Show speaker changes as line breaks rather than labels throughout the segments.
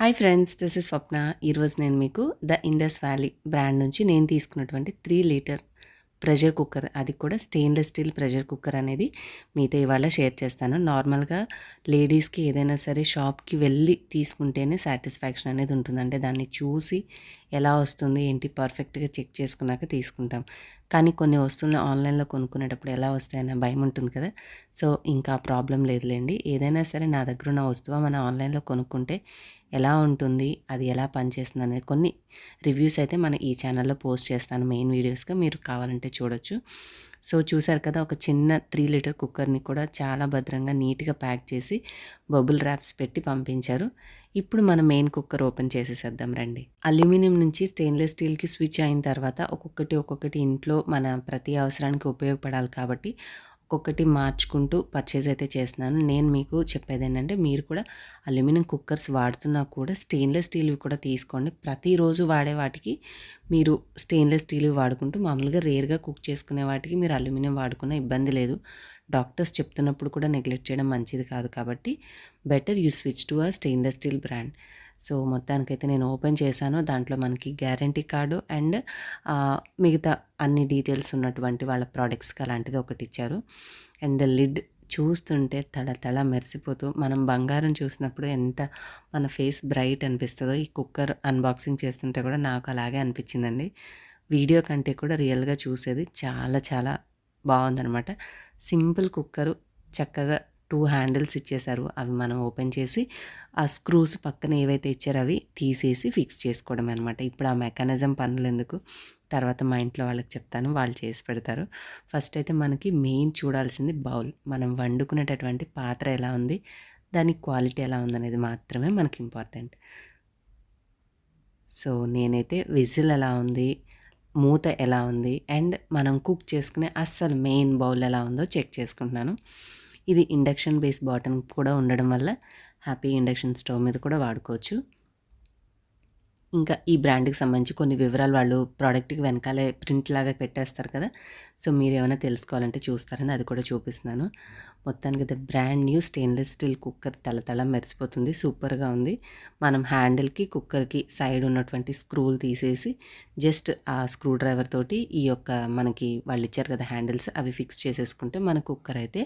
Hi friends this is Swapna. ఈరోజు నేను మీకు ద ఇండస్ వ్యాలీ బ్రాండ్ నుంచి నేను తీసుకున్నటువంటి త్రీ లీటర్ ప్రెషర్ కుక్కర్ అది కూడా స్టెయిన్లెస్ స్టీల్ ప్రెషర్ కుక్కర్ అనేది మీతో ఇవాళ షేర్ చేస్తాను. నార్మల్గా లేడీస్కి ఏదైనా సరే షాప్కి వెళ్ళి తీసుకుంటేనే సాటిస్ఫాక్షన్ అనేది ఉంటుందంటే దాన్ని చూసి ఎలా వస్తుంది ఏంటి పర్ఫెక్ట్గా చెక్ చేసుకున్నాక తీసుకుంటాం. కానీ కొన్ని వస్తువులను ఆన్లైన్లో కొనుక్కునేటప్పుడు ఎలా వస్తాయనే భయం ఉంటుంది కదా. సో ఇంకా ప్రాబ్లం లేదులేండి. ఏదైనా సరే నా దగ్గర ఉన్న వస్తువు మనం ఆన్లైన్లో కొనుక్కుంటే ఎలా ఉంటుంది అది ఎలా పనిచేస్తుంది అనేది కొన్ని రివ్యూస్ అయితే మన ఈ ఛానల్లో పోస్ట్ చేస్తాను. మెయిన్ వీడియోస్గా మీరు కావాలంటే చూడొచ్చు. సో చూసారు కదా ఒక చిన్న త్రీ లీటర్ కుక్కర్ని కూడా చాలా భద్రంగా నీట్గా ప్యాక్ చేసి బబుల్ ర్యాప్స్ పెట్టి పంపించారు. ఇప్పుడు మన మెయిన్ కుక్కర్ ఓపెన్ చేసేసేద్దాం రండి. అల్యూమినియం నుంచి స్టెయిన్లెస్ స్టీల్కి స్విచ్ అయిన తర్వాత ఒక్కొక్కటి ఒక్కొక్కటి ఇంట్లో మన ప్రతి అవసరానికి ఉపయోగపడాలి కాబట్టి ఒక్కొక్కటి మార్చుకుంటూ పర్చేజ్ అయితే చేస్తున్నాను. నేను మీకు చెప్పేది ఏంటంటే మీరు కూడా అల్యూమినియం కుక్కర్స్ వాడుతున్నా కూడా స్టెయిన్లెస్ స్టీల్వి కూడా తీసుకోండి. ప్రతిరోజు వాడే వాటికి మీరు స్టెయిన్లెస్ స్టీల్వి వాడుకుంటూ మామూలుగా రేర్గా కుక్ చేసుకునే వాటికి మీరు అల్యూమినియం వాడుకున్న ఇబ్బంది లేదు. డాక్టర్స్ చెప్తున్నప్పుడు కూడా నెగ్లెక్ట్ చేయడం మంచిది కాదు కాబట్టి better you switch to a stainless steel brand so మొత్తానికైతే నేను ఓపెన్ చేశాను. దాంట్లో మనకి గ్యారంటీ కార్డు అండ్ మిగతా అన్ని డీటెయిల్స్ ఉన్నటువంటి వాళ్ళ ప్రోడక్ట్స్కి అలాంటిది ఒకటి ఇచ్చారు. అండ్ లిడ్ చూస్తుంటే తల తల మెరిసిపోతూ మనం బంగారం చూసినప్పుడు ఎంత మన ఫేస్ బ్రైట్ అనిపిస్తుందో ఈ కుక్కర్ అన్బాక్సింగ్ చేస్తుంటే కూడా నాకు అలాగే అనిపించిందండి. వీడియో కంటే కూడా రియల్గా చూసేది చాలా చాలా బాగుందనమాట సింపుల్ కుక్కరు చక్కగా టూ హ్యాండిల్స్ ఇచ్చేశారు. అవి మనం ఓపెన్ చేసి ఆ స్క్రూస్ పక్కన ఏవైతే ఇచ్చారో అవి తీసేసి ఫిక్స్ చేసుకోవడం అనమాట ఇప్పుడు ఆ మెకానిజం పనులు ఎందుకు? తర్వాత మా ఇంట్లో వాళ్ళకి చెప్తాను. వాళ్ళు చేసి పెడతారు. ఫస్ట్ అయితే మనకి మెయిన్ చూడాల్సింది బౌల్. మనం వండుకునేటటువంటి పాత్ర ఎలా ఉంది? దాని క్వాలిటీ ఎలా ఉందనేది మాత్రమే మనకి ఇంపార్టెంట్. సో నేనైతే విజిల్ ఎలా ఉంది? మూత ఎలా ఉంది? అండ్ మనం కుక్ చేసుకునే అస్సలు మెయిన్ బౌల్ ఎలా ఉందో చెక్ చేసుకుంటున్నాను. ఇది ఇండక్షన్ బేస్ బాటన్ కూడా ఉండడం వల్ల హ్యాపీ ఇండక్షన్ స్టవ్ మీద కూడా వాడుకోవచ్చు. ఇంకా ఈ బ్రాండ్కి సంబంధించి కొన్ని వివరాలు వాళ్ళు ప్రోడక్ట్కి వెనకాలే ప్రింట్ లాగా పెట్టేస్తారు కదా. సో మీరు ఏమైనా తెలుసుకోవాలంటే చూస్తారని అది కూడా చూపిస్తున్నాను. మొత్తానికి అయితే brand new stainless steel cooker తల తల మెరిసిపోతుంది సూపర్గా ఉంది. మనం హ్యాండిల్కి కుక్కర్కి సైడ్ ఉన్నటువంటి స్క్రూలు తీసేసి జస్ట్ ఆ స్క్రూ డ్రైవర్ తోటి ఈ యొక్క మనకి వాళ్ళు ఇచ్చారు కదా హ్యాండిల్స్ అవి ఫిక్స్ చేసేసుకుంటే మన కుక్కర్ అయితే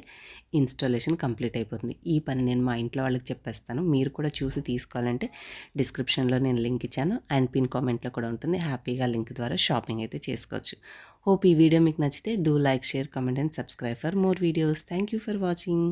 ఇన్స్టాలేషన్ కంప్లీట్ అయిపోతుంది. ఈ పని నేను మా ఇంట్లో వాళ్ళకి చెప్పేస్తాను. మీరు కూడా చూసి తీసుకోవాలంటే డిస్క్రిప్షన్లో నేను లింక్ ఇచ్చాను. అండ్ పిన్ కామెంట్లో కూడా ఉంటుంది. హ్యాపీగా లింక్ ద్వారా షాపింగ్ అయితే చేసుకోవచ్చు. హోప్ ఈ వీడియో మీకు నచ్చితే do like share comment and subscribe for more videos. Thank you for watching.